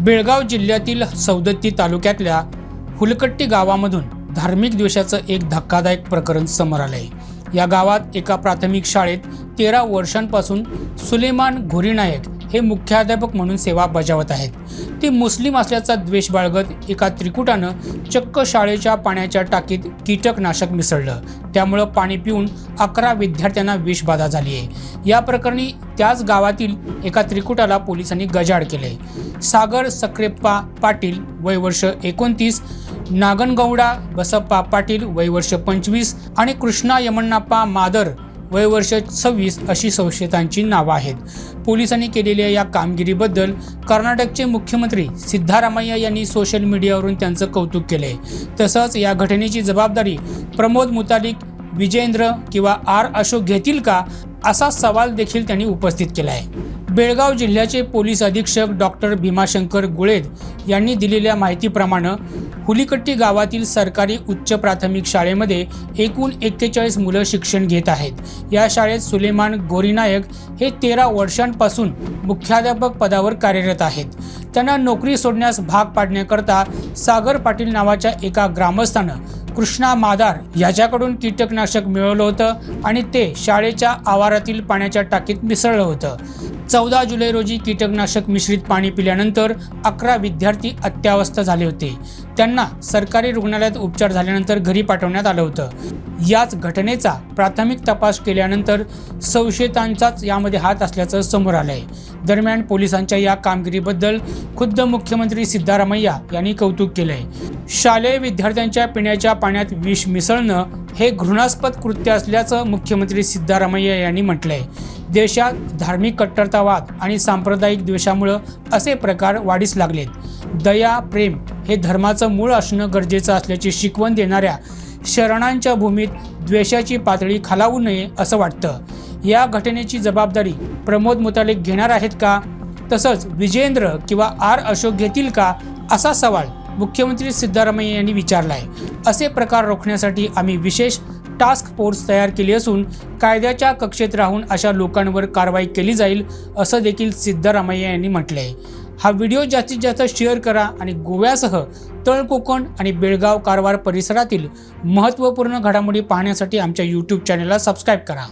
बेळगाव जिल्ह्यातील सौदत्ती तालुक्यातल्या हुलकट्टी गावामधून धार्मिक द्वेषाचं एक धक्कादायक प्रकरण समोर आलंय. या गावात एका प्राथमिक शाळेत तेरा वर्षांपासून सुलेमान घोरीनायक हे मुख्याध्यापक म्हणून सेवा बजावत आहेत. ते मुस्लिम असल्याचा द्वेष बाळगत एका त्रिकुटानं चक्क शाळेच्या पाण्याच्या टाकीत कीटकनाशक मिसळलं. त्यामुळं पाणी पिऊन अकरा विद्यार्थ्यांना विषबाधा झाली आहे या प्रकरणी त्याच गावातील एका त्रिकुटाला पोलिसांनी गजाड केले. सागर सक्रेप्पा पाटील वय वर्ष एकोणतीस नागनगौडा बसप्पा पाटील वय वर्ष पंचवीस आणि कृष्णा यमण्णाप्पा मादर वय वर्ष सव्वीस अशी संशयितांची नावं आहेत. पोलिसांनी केलेल्या या कामगिरीबद्दल कर्नाटकचे मुख्यमंत्री सिद्धारामय्या यांनी सोशल मीडियावरून त्यांचं कौतुक केले तसंच या घटनेची जबाबदारी प्रमोद मुतालिक विजेंद्र किंवा आर अशोक घेतील का असा सवाल देखील त्यांनी उपस्थित केला आहे. बेळगाव जिल्ह्याचे पोलीस अधीक्षक डॉक्टर भीमाशंकर गुळेद यांनी दिलेल्या माहितीप्रमाणे हुलीकट्टी गावातील सरकारी उच्च प्राथमिक शाळेमध्ये एकूण एक्केचाळीस मुलं शिक्षण घेत आहेत. या शाळेत सुलेमान गोरीनायक हे तेरा वर्षांपासून मुख्याध्यापक पदावर कार्यरत आहेत. त्यांना नोकरी सोडण्यास भाग पाडण्याकरता सागर पाटील नावाच्या एका ग्रामस्थानं कृष्णा मादार याच्याकडून कीटकनाशक मिळवलं होतं आणि ते शाळेच्या आवारातील पाण्याच्या टाकीत मिसळलं होतं. चौदा जुलै रोजी कीटकनाशक मिश्रित पाणी पिल्यानंतर अकरा विद्यार्थी अत्यावस्थ झाले होते. त्यांना सरकारी रुग्णालयात उपचार झाल्यानंतर घरी पाठवण्यात आलं होतं. याच घटनेचा प्राथमिक तपास केल्यानंतर संशयितांचाच यामध्ये हात असल्याचं समोर आलं आहे दरम्यान पोलिसांच्या या कामगिरीबद्दल खुद्द मुख्यमंत्री सिद्धारामय्या यांनी कौतुक केलं आहे शालेय विद्यार्थ्यांच्या पिण्याच्या पाण्यात विष मिसळणं हे घृणास्पद कृत्य असल्याचं मुख्यमंत्री सिद्धारामय्या यांनी म्हटलंय. देशात धार्मिक कट्टरतावाद आणि सांप्रदायिक द्वेषामुळं असे प्रकार वाढीस लागलेत. दया प्रेम हे धर्माचं मूळ असणं गरजेचं असल्याची शिकवण देणाऱ्या शरणांच्या भूमीत द्वेषाची पातळी खालावू नये असं वाटतं. या घटनेची जबाबदारी प्रमोद मुतालिक घेणार आहेत का? तसंच विजेंद्र किंवा आर अशोक घेतील का? असा सवाल मुख्यमंत्री सिद्धारामय्या यांनी विचारला आहे असे प्रकार रोखण्यासाठी आम्ही विशेष टास्क फोर्स तयार केली असून कायद्याच्या कक्षेत राहून अशा लोकांवर कारवाई केली जाईल असं देखील सिद्धारामय्या यांनी म्हटलं आहे हा व्हिडिओ जास्तीत जास्त शेअर करा आणि गोव्यासह तळ कोकण आणि बेळगाव कारवार परिसरातील महत्त्वपूर्ण घडामोडी पाहण्यासाठी आमच्या यूट्यूब चॅनलला सबस्क्राईब करा.